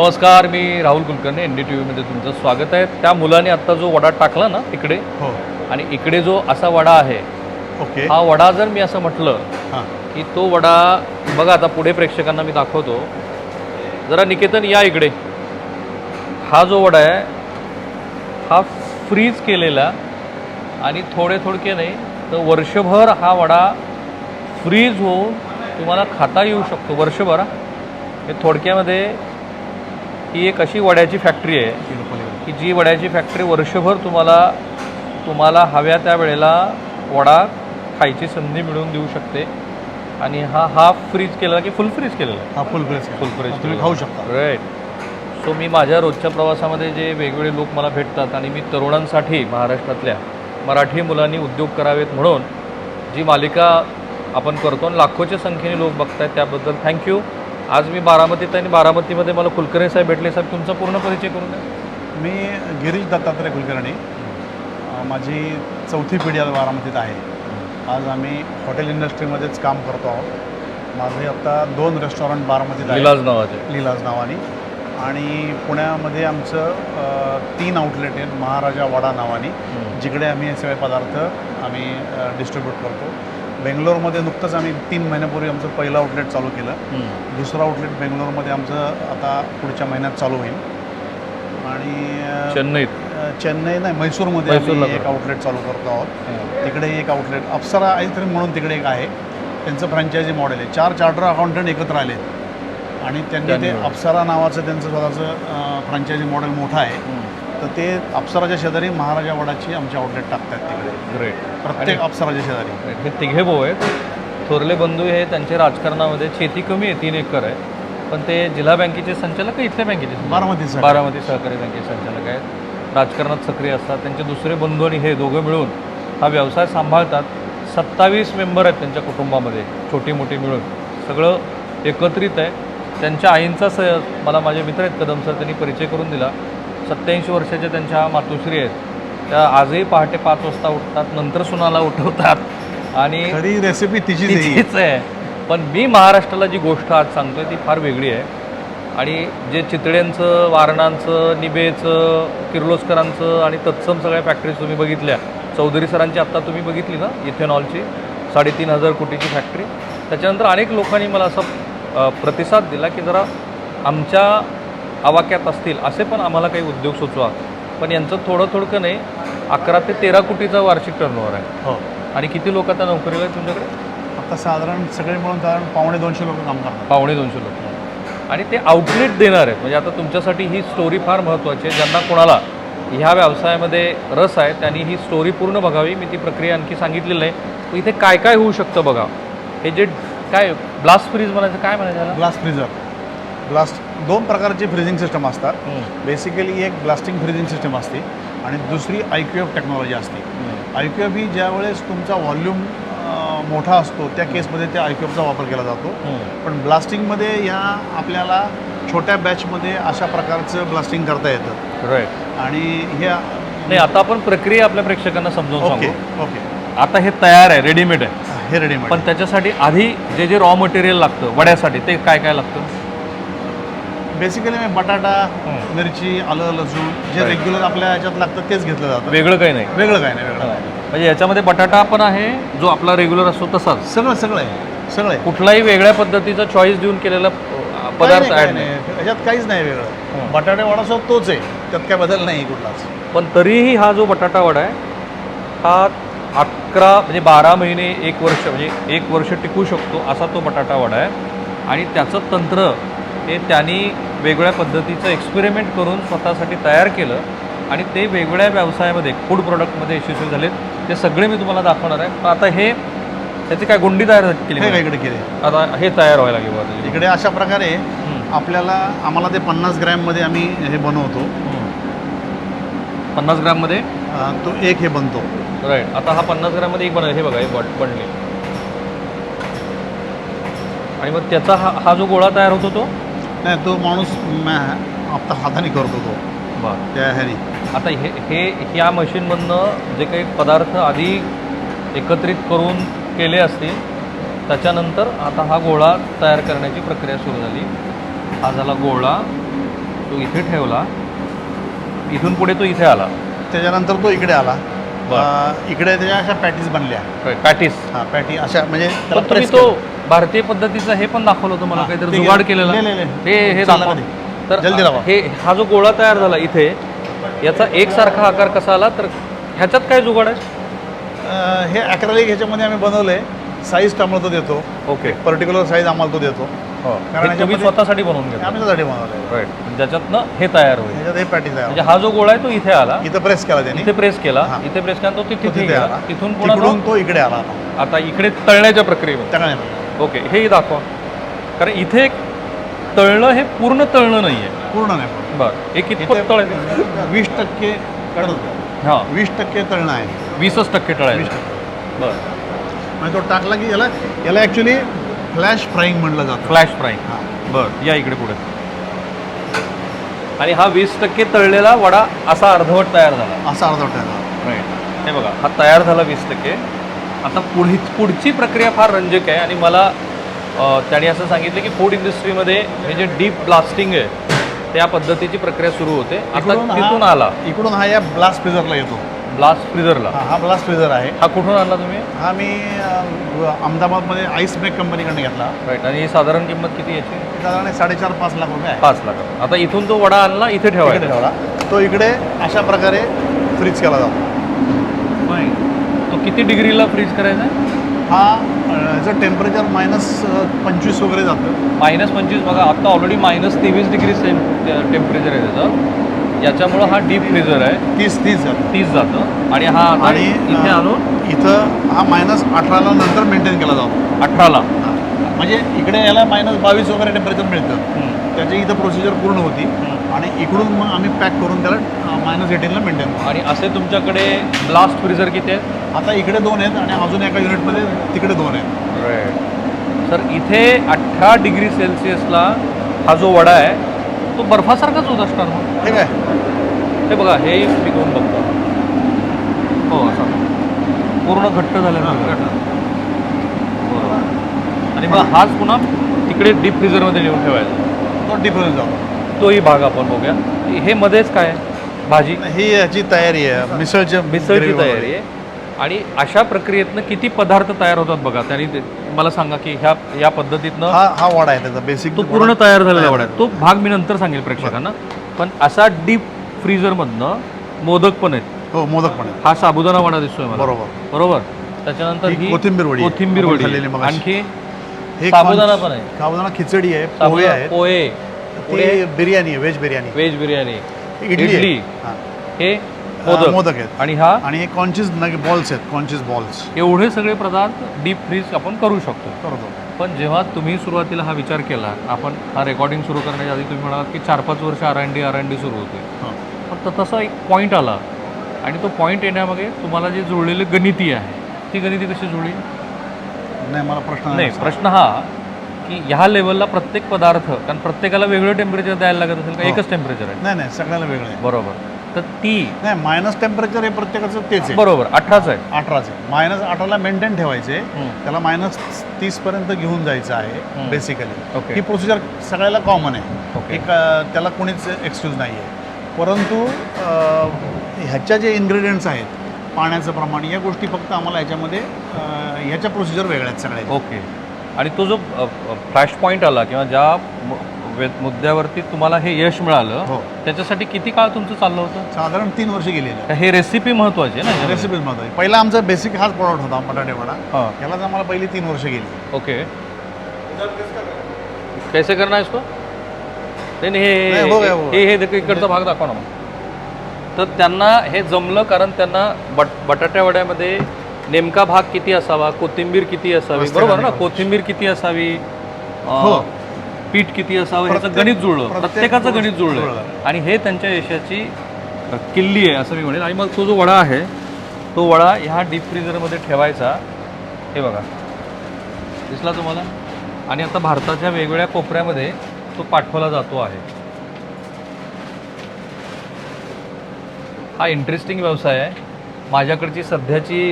नमस्कार मी Rahul Kulkarni N D T व्हीमध्ये तुमचं स्वागत आहे. त्या मुलाने आत्ता जो वडा टाकला ना तिकडे हो. आणि इकडे जो असा वडा आहे ओके. हा वडा जर मी असं म्हटलं हां. की तो वडा बघा आता पुढे प्रेक्षकांना मी दाखवतो. जरा निकेतन या इकडे. हा जो वडा आहे हा फ्रीज केलेला आणि थोडे थोडके नाही तर वर्षभर हा वडा फ्रीज होऊन तुम्हाला खाता येऊ शकतो वर्षभर. हा. हे थोडक्यामध्ये ही एक अशी वड्याची फॅक्टरी आहे. की जी वड्याची फॅक्टरी वर्षभर तुम्हाला तुम्हाला हव्या त्या वेळेला वडा खायची संधी मिळवून देऊ शकते. आणि हा हाफ फ्रीज केला की फुल फ्रीज केलेला आहे? हा फुल फ्रेश फुल फ्रीज तुम्ही खाऊ शकता. राईट सो मी माझ्या रोजच्या प्रवासामध्ये जे वेगवेगळे लोक मला भेटतात आणि मी तरुणांसाठी महाराष्ट्रातल्या मराठी मुलांनी उद्योग करावेत म्हणून जी मालिका आपण करतो आणि लाखोच्या संख्येने लोक बघतायत त्याबद्दल थँक्यू आज मी बारामतीत आहे आणि बारामतीमध्ये मला कुलकर्णी साहेब भेटले. साहेब तुमचा पूर्ण परिचय करून द्या. मी गिरीश दत्तात्रय कुलकर्णी. माझी चौथी पिढी आज बारामतीत आहे. आज आम्ही हॉटेल इंडस्ट्रीमध्येच काम करतो आहोत. माझे आता दोन रेस्टॉरंट बारामतीत आहे विलास नावाचे. लीलाज नावाने. आणि पुण्यामध्ये आमचं तीन आउटलेट आहेत महाराजा वडा नावाने जिकडे आम्ही हे सगळे पदार्थ आम्ही डिस्ट्रीब्यूट करतो. बेंगलोरमध्ये नुकतंच आम्ही तीन महिन्यापूर्वी आमचं पहिलं आउटलेट चालू केलं. दुसरं आउटलेट बेंगलोरमध्ये आमचं आता पुढच्या महिन्यात चालू होईल. आणि चेन्नईत? चेन्नई नाही म्हैसूरमध्ये आम्ही एक. आउटलेट चालू करतो आहोत. तिकडे एक आउटलेट अप्सरा आईस्क्रीम म्हणून तिकडे एक आहे. त्यांचं फ्रँचायझी मॉडेल आहे. चार चार्टर अकाउंटंट एकत्र आले आणि त्यांनी ते अप्सरा नावाचं त्यांचं स्वतःचं फ्रँचायझी मॉडेल मोठं आहे. तर ते अप्सराच्या शेजारी महाराजा वडाची आमचे आउटलेट टाकतात तिकडे. ग्रेट प्रत्येक अप्सराच्या शेजारी. हे तिघे भाऊ आहेत. थोरले बंधू हे त्यांचे राजकारणामध्ये शेती कमी आहे तीन एकर आहे. पण ते जिल्हा बँकेचे संचालक इथल्या बँकेचे? बारामतीचं बारामती सहकारी. बँकेचे संचालक आहेत. राजकारणात सक्रिय असतात. त्यांचे दुसरे बंधू आणि हे दोघं मिळून हा व्यवसाय सांभाळतात. सत्तावीस मेंबर आहेत त्यांच्या कुटुंबामध्ये छोटी मोठी मिळून. सगळं एकत्रित आहे. त्यांच्या आईंचा स मला माझे मित्र आहेत कदम सर त्यांनी परिचय करून दिला. सत्याऐंशी वर्षाच्या त्यांच्या मातोश्री आहेत. त्या आजही पहाटे पाच वाजता उठतात नंतर सुनाला उठवतात. आणि खरी रेसिपी आहे तिचीच आहे. पण मी महाराष्ट्राला जी गोष्ट आज सांगतोय ती फार वेगळी आहे. आणि जे चितळ्यांचं वारणांचं निबेचं किर्लोस्करांचं आणि तत्सम सगळ्या फॅक्टरीज तुम्ही बघितल्या. चौधरी सरांची आत्ता तुम्ही बघितली ना इथेनॉलची साडेतीन हजार कोटीची फॅक्टरी त्याच्यानंतर अनेक लोकांनी मला असा प्रतिसाद दिला की जरा आमच्या आवाक्यात असतील असे पण आम्हाला काही उद्योग सुचवा. पण यांचं थोडं थोडकं नाही अकरा ते तेरा कोटीचा वार्षिक टर्नओव्हर आहे. हो. आणि किती लोक आता नोकरीला आहेत तुमच्याकडे? आता साधारण सगळे मिळून साधारण पावणे दोनशे लोक काम करतात. पावणे दोनशे लोक. आणि ते आउटलेट देणार आहेत. म्हणजे आता तुमच्यासाठी ही स्टोरी फार महत्त्वाची आहे. ज्यांना कोणाला ह्या व्यवसायामध्ये रस आहे त्यांनी ही स्टोरी पूर्ण बघावी. मी ती प्रक्रिया आणखी सांगितलेली नाही पण इथे काय काय होऊ शकतं बघा? हे जे काय ब्लास्ट फ्रीज म्हणायचं काय म्हणायचं? ब्लास्ट फ्रीजर ब्लास्ट दोन प्रकारचे फ्रीजिंग सिस्टम असतात. हम्म. बेसिकली एक ब्लास्टिंग फ्रीजिंग सिस्टम असते. आणि दुसरी आय क्यू एफ टेक्नॉलॉजी असते. आय क्यू एफ ही ज्यावेळेस तुमचा व्हॉल्यूम मोठा असतो त्या केसमध्ये त्या आय क्यू एफचा वापर केला जातो. पण ब्लास्टिंगमध्ये ह्या आपल्याला छोट्या बॅचमध्ये अशा प्रकारचं ब्लास्टिंग करता येतं. राईट आणि ह्या नाही आता आपण प्रक्रिया आपल्या प्रेक्षकांना समजावून ओके सांगू ओके आता हे तयार आहे रेडीमेड आहे. हे रेडीमेड पण त्याच्यासाठी आधी जे जे रॉ मटेरियल लागतं वड्यासाठी ते काय काय लागतं? बेसिकली मी बटाटा. मिरची आलं लसूण जे. रेग्युलर आपल्या ह्याच्यात लागतं तेच घेतलं जातं. वेगळं काही नाही. वेगळं काय नाही वेगळं. काय नाही. म्हणजे याच्यामध्ये बटाटा पण आहे जो आपला रेग्युलर असतो तसाच. सगळं सगळं आहे. सगळं आहे. कुठलाही वेगळ्या पद्धतीचा चॉईस देऊन केलेला अ, काही पदार्थ नाही, काही ॲड नाही. नाही. ह्याच्यात काहीच नाही. वेगळं. बटाटे वडा सुद्धा तोच आहे. त्यात काय बदल नाही कुठलाच. पण तरीही हा जो बटाटा वडा आहे हा अकरा म्हणजे बारा महिने एक वर्ष म्हणजे एक वर्ष टिकू शकतो असा तो बटाटा वडा आहे. आणि त्याचं तंत्र हे त्यांनी वेगळ्या पद्धतीचं एक्सपेरिमेंट करून स्वतःसाठी तयार केलं आणि ते वेगवेगळ्या व्यवसायामध्ये फूड प्रोडक्टमध्ये यशस्वी झालेत. ते सगळे मी तुम्हाला दाखवणार आहे. पण आता हे त्याची काय गुंडी तयार केली. काय इकडे केले आता हे तयार व्हायला लागेल. इकडे अशा प्रकारे. आपल्याला आम्हाला ते पन्नास ग्रॅममध्ये आम्ही हे बनवतो. पन्नास ग्राममध्ये? तो एक हे बनतो. राईट आता हा पन्नास ग्राममध्ये एक बनव हे बघा हे बट बनले. आणि मग त्याचा हा हा जो गोळा तयार होतो तो? नाही तो माणूस मॅ- आता हाताने करतो तो. बरं. त्या ह्यानी. आता हे हे ह्या मशीनमधनं जे काही पदार्थ आधी एकत्रित करून केले असतील त्याच्यानंतर आता हा गोळा तयार करण्याची प्रक्रिया सुरू झाली. हा झाला गोळा तो इथे ठेवला. इथून पुढे तो इथे आला. त्याच्यानंतर तो इकडे आला. इकडे त्याच्या अशा पॅटीज बनल्या. पॅटीस. हा पॅटी अशा म्हणजे तो. भारतीय पद्धतीचं हे पण दाखवलं होतं मला काहीतरी जुगाड. केलेला. ले, ले. हे हे दाखवा. नाही. तर जल्दी लावा. हे हा जो गोळा तयार झाला इथे याचा एकसारखा आकार कसा आला? तर ह्याच्यात काय जुगाड आहे? अं, हे अॅक्रेलिक ह्याच्यामध्ये आम्ही बनवलंय. साईज आम्हाला तो देतो. ओके. पर्टिक्युलर साईज आम्हाला तो देतो. कारण तुम्ही याच्यामध्ये- स्वतःसाठी बनवून हे घेतलं. आम्ही त्यासाठी बनवलंय. राईट ज्याच्यातनं हे तयार होईल. ह्याच्यात हे पॅटी तयार म्हणजे हा जो गोळा आहे तो इथे आला. इथं प्रेस केला त्यांनी. इथे प्रेस केला. हा. इथे प्रेस केला तो तो तिथे तिथे गेला. आला. तिथून पुन्हा तो- तिकडून तो इकडे आला. आता. आता इकडे तळण्याच्या प्रक्रियेमध्ये. त्याकडे ओके हेही दाखवा. कारण इथे तळणं हे पूर्ण तळणं नाही आहे पूर्ण नाही बरं एक इथे तळ वीस टक्के कडक हां. वीस टक्के तळणं आहे. वीसच टक्के वीस तळायचं टक्के. बरं. म्हणजे तो टाकला की याला याला ॲक्च्युली फ्लॅश फ्राईंग म्हणलं जातं. फ्लॅश फ्राईंग हां. बरं या इकडे पुढे. आणि हा वीस टक्के तळलेला वडा असा अर्धवट तयार झाला. असा अर्धा टाका राईट हे बघा हा तयार झाला वीस टक्के. आता पुढी पुढची प्रक्रिया फार रंजक आहे आणि मला त्याने असं सांगितलं की फूड इंडस्ट्रीमध्ये हे जे डीप ब्लास्टिंग आहे त्या पद्धतीची प्रक्रिया सुरू होते. आता तिथून आला. इकडून हा या ब्लास्ट फ्रीजरला येतो. ब्लास्ट फ्रीजरला हा ब्लास्ट फ्रीजर आहे. हा कुठून आणला तुम्ही? हा मी अहमदाबादमध्ये आईस ब्रेक कंपनीकडनं घेतला. राईट आणि ही साधारण किंमत किती याची? साधारण साडेचार पाच लाख रुपये आहे. पाच लाख. आता इथून तो वडा आणला इथे ठेवायचा. ठेवला. तो इकडे अशा प्रकारे फ्रीज केला जातो. किती डिग्रीला फ्रीज करायचा आहे? हा अं, याचं टेम्परेचर मायनस पंचवीस वगैरे जातं. मायनस पंचवीस बघा आता ऑलरेडी मायनस तेवीस डिग्री सेम टेम्परेचर आहे त्याचं. याच्यामुळं हा डीप फ्रीजर आहे. तीस तीस जातं. तीस जातं. आणि हा आता आणि इथे आणून? इथं हा मायनस अठराला नंतर मेंटेन केला जातो. अठराला. म्हणजे इकडे याला मायनस बावीस वगैरे टेम्परेचर मिळतं. त्याची इथं प्रोसिजर पूर्ण होती. आणि इकडून मग आम्ही पॅक करून त्याला मायनस एटीनला मेंटेन करतो आणि असे तुमच्याकडे ब्लास्ट फ्रीजर किती आहेत? आता इकडे दोन आहेत आणि अजून एका युनिटमध्ये तिकडे दोन आहेत. सर इथे अठरा डिग्री सेल्सिअसला हा जो वडा आहे तो बर्फासारखाच होत असणार मग ठीक आहे हे बघा हे मी घेऊन बघतो. हो असं. पूर्ण घट्ट झालं बरोबर. आणि मग हाच पुन्हा तिकडे डीप फ्रीजरमध्ये नेऊन ठेवायचा. तो डिफरन्स जातो तोही भाग आपण बघूया. हे मध्येच काय भाजी? ही याची तयारी आहे. मिसळची मिसळची तयारी. आहे. आणि अशा प्रक्रियेतनं किती पदार्थ तयार होतात बघा. त्यांनी मला सांगा की ह्या या पद्धतीतनं हा हा वडा आहे त्याचा बेसिक तो पूर्ण तयार झालेला वडा आहे. तो भाग मी नंतर सांगेल प्रेक्षकांना. पण असा डीप फ्रीजरमधनं मोदक पण आहेत. हो मोदक पण हा साबुदाणा वडा दिसतोय मला. बरोबर. बरोबर? त्याच्यानंतर ही कोथिंबीर वडी. कोथिंबीर वडी. आणखी? हे साबुदाणा कॉर्न- पण आहे. साबुदाणा खिचडी आहे पोहे पोहे. पुढे बिर्याणी व्हेज बिर्याणी. व्हेज बिर्याणी. इडली हा. हे मोदक. मोदक आहेत. आणि हा? आणि हे कॉन्चियस नग बॉल्स आहेत कॉन्चियस बॉल्स एवढे सगळे पदार्थ डीप फ्रीज आपण करू शकतो. करतो पण जेव्हा तुम्ही सुरुवातीला हा विचार केला आपण हा रेकॉर्डिंग सुरू करण्याच्या आधी तुम्ही म्हणालात की चार पाच वर्ष R N D R N D सुरू होते. हा. फक्त तसा एक पॉईंट आला. आणि तो पॉईंट येण्यामागे तुम्हाला जे जुळलेले गणिती आहे ती गणिती कशी जुळली? नाही मला प्रश्न नाही. प्रश्न हा की ह्या लेवलला प्रत्येक पदार्थ कारण प्रत्येकाला वेगळं टेम्परेचर द्यायला लागत असेल का हो. एकच टेम्परेचर आहे? नाही नाही सगळ्याला वेगळं आहे. बरोबर. तर ती नाही मायनस टेम्परेचर हे प्रत्येकाचं तेच आहे. बरोबर अठराच आहे. अठराच आहे. मायनस अठराला मेंटेन ठेवायचे. त्याला मायनस तीसपर्यंत घेऊन जायचं आहे. Basically okay. ही प्रोसिजर सगळ्याला कॉमन आहे. एक त्याला कोणीच एक्सक्यूज नाही आहे. परंतु ह्याच्या जे इन्ग्रेडियंट्स आहेत पाण्याचं प्रमाण या गोष्टी फक्त आम्हाला ह्याच्यामध्ये ह्याच्या प्रोसिजर वेगळ्या आहेत सगळ्या. ओके आणि तो जो फ्लॅश पॉईंट आला किंवा ज्या मुद्द्यावरती तुम्हाला हे यश मिळालं हो. त्याच्यासाठी किती काळ तुमचं चाललं होतं? साधारण तीन वर्ष गेलेले तर हे रेसिपी महत्वाची आहे ना याच्यामध्ये? रेसिपीज महत्वाची पहिला आमचा बेसिक हाच प्रॉडक्ट होता बटाटे वडा. हां. यालाच आम्हाला पहिली तीन वर्ष गेली. ओके. कैसे करना है इसको? नाही नाही, हे नाही, हो गया, हो हे हे देखो इकडचा भाग दाखवा ना मग. तर त्यांना हे जमलं कारण त्यांना बट बटाट्या वड्यामध्ये नेमका भाग किती असावा? कोथिंबीर किती असावी? मस्त बरोबर ना. कोथिंबीर किती असावी? अं, हो. पीठ किती असावं? ह्याचं प्रत्येक- गणित जुळलं. प्रत्येक प्रत्येकाचं गणित जुळलं. जुळलं. आणि हे त्यांच्या यशाची अ, किल्ली आहे असं मी म्हणेन. आणि मग तो जो वडा आहे तो वडा ह्या डीप फ्रीजरमध्ये ठेवायचा. हे बघा. दिसला तुम्हाला? आणि आता भारताच्या वेगवेगळ्या कोपऱ्यामध्ये तो पाठवला जातो आहे. हा इंटरेस्टिंग व्यवसाय आहे. माझ्याकडची सध्याची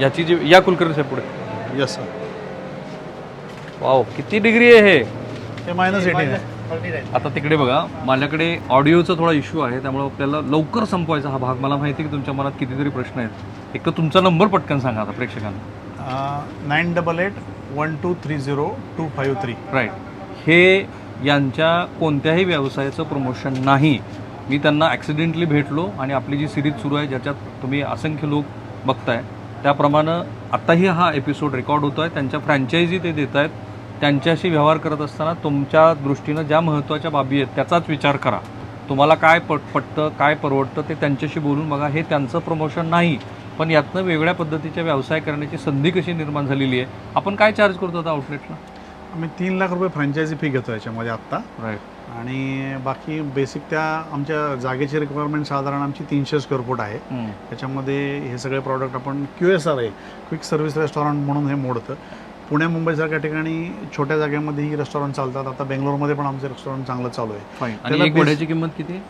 याची जी या कुलकर्णी साहेब पुढे. येस सर वाव किती डिग्री आहे हे? हे मायनस एटीन आहे. आता तिकडे बघा माझ्याकडे ऑडिओचा थोडा इश्यू आहे त्यामुळे आपल्याला लवकर संपवायचा हा भाग. मला माहिती आहे की तुमच्या मनात कितीतरी प्रश्न आहेत. एक तर तुमचा नंबर पटकन सांगा आता प्रेक्षकांना. Nine double eight one two three zero two five three right हे यांच्या कोणत्याही व्यवसायाचं प्रमोशन नाही. मी त्यांना ॲक्सिडेंटली भेटलो आणि आपली जी सिरीज सुरू आहे ज्याच्यात तुम्ही असंख्य लोक बघताय त्याप्रमाणे आत्ताही हा एपिसोड रेकॉर्ड होतो आहे त्यांच्या फ्रँचायझी ते देत आहेत त्यांच्याशी व्यवहार करत असताना तुमच्या दृष्टीनं ज्या महत्त्वाच्या बाबी आहेत त्याचाच विचार करा. तुम्हाला काय पट पटतं काय परवडतं ते त्यांच्याशी बोलून बघा. हे त्यांचं प्रमोशन नाही पण यातनं वेगळ्या पद्धतीच्या व्यवसाय करण्याची संधी कशी निर्माण झालेली आहे? आपण काय चार्ज करतो आता आउटलेटला आम्ही तीन लाख रुपये फ्रँचायझी फी घेतो याच्यामध्ये आत्ता. राईट आणि बाकी बेसिक त्या आमच्या जागेची रिक्वायरमेंट साधारण आमची तीनशे स्क्वेअर फूट आहे. त्याच्यामध्ये हे सगळे प्रॉडक्ट आपण क्यू एस आर आहे. क्विक सर्व्हिस रेस्टॉरंट म्हणून हे मोडतं. पुणे मुंबईसारख्या ठिकाणी छोट्या जागेमध्ये ही रेस्टॉरंट चालतात. आता बेंगलोरमध्ये पण आमचं रेस्टॉरंट चांगलं चालू आहे. आणि वड्याची किंमत किती?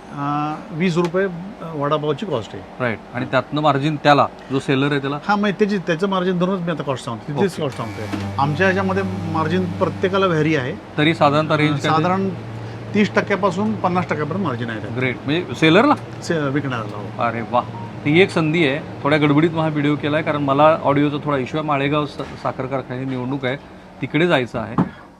वीस रुपये वडापावची कॉस्ट आहे. राईट आणि त्यातनं मार्जिन त्याला जो सेलर आहे त्याला? हा मग त्याची त्याचं मार्जिन धरूनच मी आता कॉस्ट सांगतो. तिथेच. कॉस्ट सांगतोय. आमच्या ह्याच्यामध्ये मार्जिन प्रत्येकाला व्हॅरी आहे. तरी साधारणतः रेंज साधारण तीस टक्क्यापासून पन्नास टक्क्यापर्यंत मार्जिन आहे ग्रेट म्हणजे सेलरला? ते विकणाऱ्याला हो. अरे वा ती एक संधी आहे. थोड्या गडबडीत हा व्हिडिओ केला आहे कारण मला ऑडिओचा थोडा इश्यू आहे. माळेगाव स- साखर कारखान्याची निवडणूक आहे. तिकडे जायचं आहे.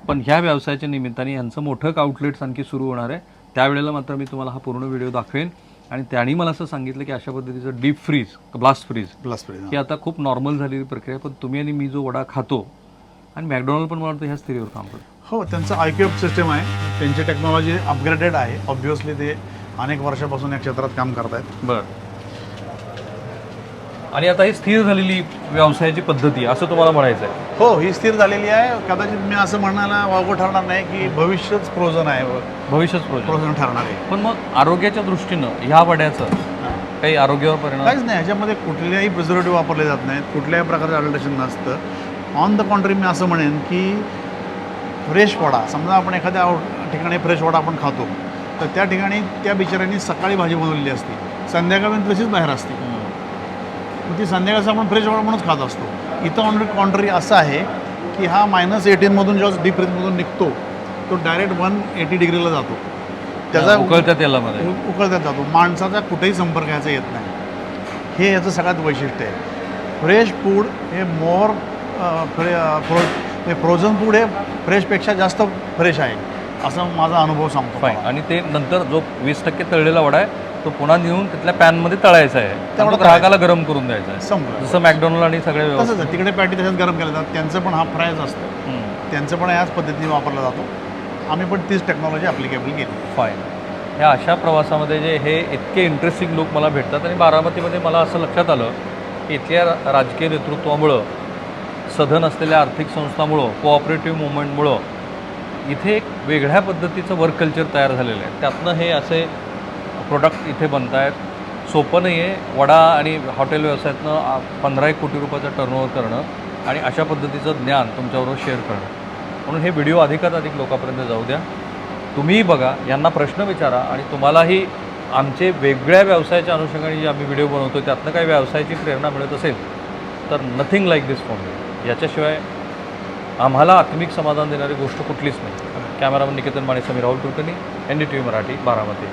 पण ह्या व्यवसायाच्या निमित्ताने यांचं मोठं आउटलेट्स आणखी सुरू होणार आहे. त्यावेळेला मात्र मी तुम्हाला हा पूर्ण व्हिडिओ दाखवेन. आणि त्यांनी मला असं सांगितलं की अशा पद्धतीचं deep freeze blast freeze plus free ही. आता खूप नॉर्मल झालेली प्रक्रिया आहे. पण तुम्ही आणि मी जो वडा खातो आणि मॅकडॉनल्ड पण मला वाटतं ह्या स्थितीवर काम करतो. हो त्यांचं आय क्यू एफ सिस्टम आहे. त्यांची टेक्नॉलॉजी अपग्रेडेड आहे. ऑब्व्हियसली ते अनेक वर्षापासून या क्षेत्रात काम करतायत. बर. आणि आता ही स्थिर झालेली व्यवसायाची पद्धती असं तुम्हाला म्हणायचं आहे. हो ही स्थिर झालेली आहे. कदाचित मी असं म्हणायला वावगं ठरणार नाही की भविष्यच फ्रोझन आहे. भविष्यच प्रोजेक्ट फ्रोझन ठरणार आहे. पण मग आरोग्याच्या दृष्टीनं ह्या वड्याचं काही आरोग्यावर परिणाम? काहीच नाही. ह्याच्यामध्ये कुठल्याही प्रिझर्वेटिव्ह वापरले जात नाहीत. कुठल्याही प्रकारचं अडल्ट्रेशन नसतं. ऑन द कॉन्ट्री मी असं म्हणेन की फ्रेश वडा. समजा आपण एखाद्या ठिकाणी फ्रेश वडा आपण खातो तर त्या ठिकाणी त्या बिचाऱ्यांनी सकाळी भाजी बनवलेली असते. संध्याकाळी तशीच बाहेर असते. मग ती संध्याकाळचं आपण फ्रेश वडा म्हणूनच खात असतो. इथं ऑन कॉन्ट्री असं आहे की हा मायनस एटीनमधून जेव्हा डीप फ्रीजमधून निघतो तो डायरेक्ट वन एटी डिग्रीला जातो. त्याचा उकळत्या तेलामध्ये. उकळत्यात जातो. माणसाचा कुठेही संपर्क याचा येत नाही. हे याचं सगळ्यात वैशिष्ट्य आहे. फ्रेश फूड हे मोर फ्रे हे फ्रोझन फूड हे फ्रेशपेक्षा जास्त फ्रेश आहे. असं माझा अनुभव सांगतो फाईन आणि ते नंतर जो वीस टक्के तळलेला वडा आहे तो पुन्हा नेऊन तिथल्या पॅनमध्ये तळायचा आहे. आणि तेवढं तो ग्राहकाला गरम करून द्यायचा आहे. संपलं जसं मॅकडॉनल्ड आणि सगळे तसंच तिकडे पॅटी तशाच गरम केल्या जातात. त्यांचं पण हा फ्रायच असतं. त्यांचं पण याच पद्धतीने वापरला जातो. आम्ही पण तीच टेक्नॉलॉजी अप्लिकेबल केली. फाईन ह्या अशा प्रवासामध्ये जे हे इतके इंटरेस्टिंग लोक मला भेटतात आणि बारामतीमध्ये मला असं लक्षात आलं की इथल्या राजकीय नेतृत्वामुळं सधन असलेल्या आर्थिक संस्थामुळं कोऑपरेटिव्ह मुवमेंटमुळं इथे एक वेगळ्या पद्धतीचं वर्क कल्चर तयार झालेलं आहे. त्यातनं हे असे प्रोडक्ट इथे बनत आहेत सोपं नाही आहे वडा आणि हॉटेल व्यवसायातनं पंधरा एक कोटी रुपयाचं टर्नओव्हर करणं आणि अशा पद्धतीचं ज्ञान तुमच्याबरोबर शेअर करणं. म्हणून हे व्हिडिओ अधिकात अधिक लोकांपर्यंत जाऊ द्या. तुम्हीही बघा यांना प्रश्न विचारा आणि तुम्हालाही आमचे वेगळ्या व्यवसायाच्या अनुषंगाने जे आम्ही व्हिडिओ बनवतो त्यातनं काही व्यवसायाची प्रेरणा मिळत असेल तर nothing like this for me याच्याशिवाय आम्हाला आत्मिक समाधान देणारी गोष्ट कुठलीच नाही. Cameraman Niketan Mane Sameer Rahul Kulkarni N D T V Marathi Baramati.